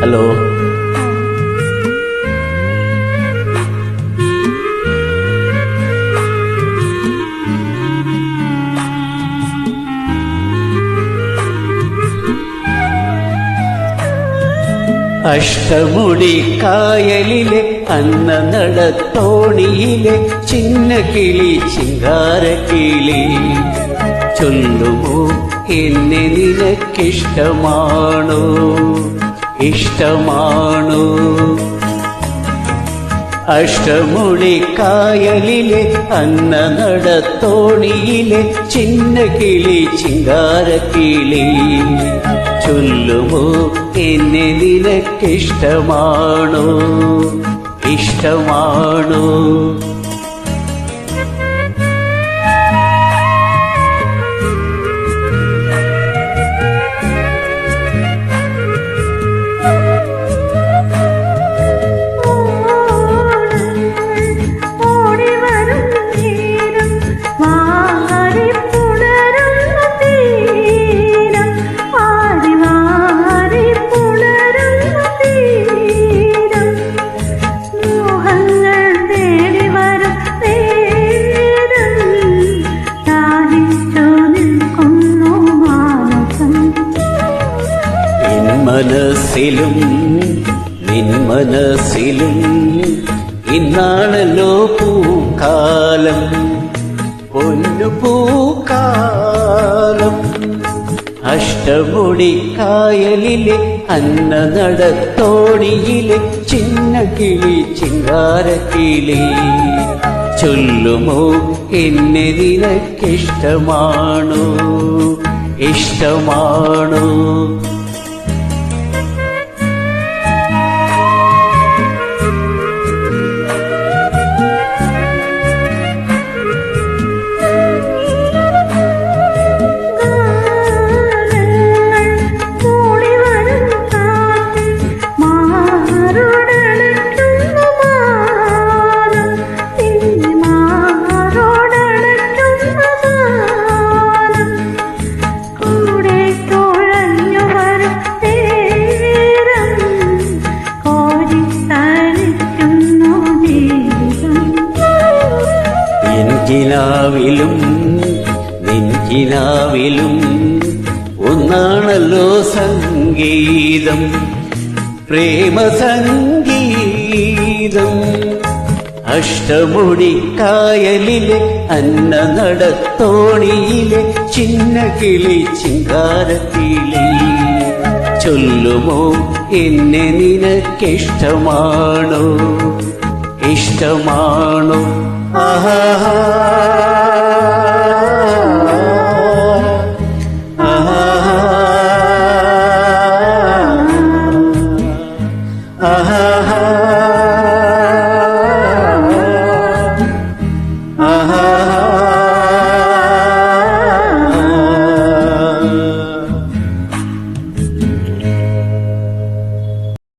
Hello Ashtamudi കായലിലെ അന്ന നടത്തോണിയിലെ ചിന്ന കിളി ചിങ്കാര കിളി ചൊല്ലുമോ എന്നെ നിനക്കിഷ്ടമാണോ? ഇഷ്ടമാണോ. അഷ്ടമുളിക്കായലിലെ അന്ന നടത്തോണിയിലെ ചിന്ന കിളി ചിങ്കാര കിളി. ചൊല്ലുമോ എന്നെ നിനക്കിഷ്ടമാണോ. ഇഷ്ടമാണോ. മനസ്സിലും നിൻ മനസ്സിലും ഇന്നാണല്ലോ പൂക്കാലം. പൊന്നു പൂക്കാലം അഷ്ടമുടി കായലിലെ അന്ന നടത്തോണിയിലെ ചിന്ന കിളി ചിങ്കാരക്കിളി. ചൊല്ലുമോ എന്നെ നിനക്കിഷ്ടമാണോ? ഇഷ്ടമാണോ? നെഞ്ചിനാവിലും നെഞ്ചിനാവിലും ഒന്നാണല്ലോ സംഗീതം പ്രേമസംഗീതം. അഷ്ടമുടി കായലിലെ അന്ന നടത്തോണിയിലെ ചിന്ന കിളി ചിങ്കാരത്തിലെ. ചൊല്ലുമോ എന്നെ നിനക്കിഷ്ടമാണോ? ഇഷ്ടമാണോ? ആഹാ.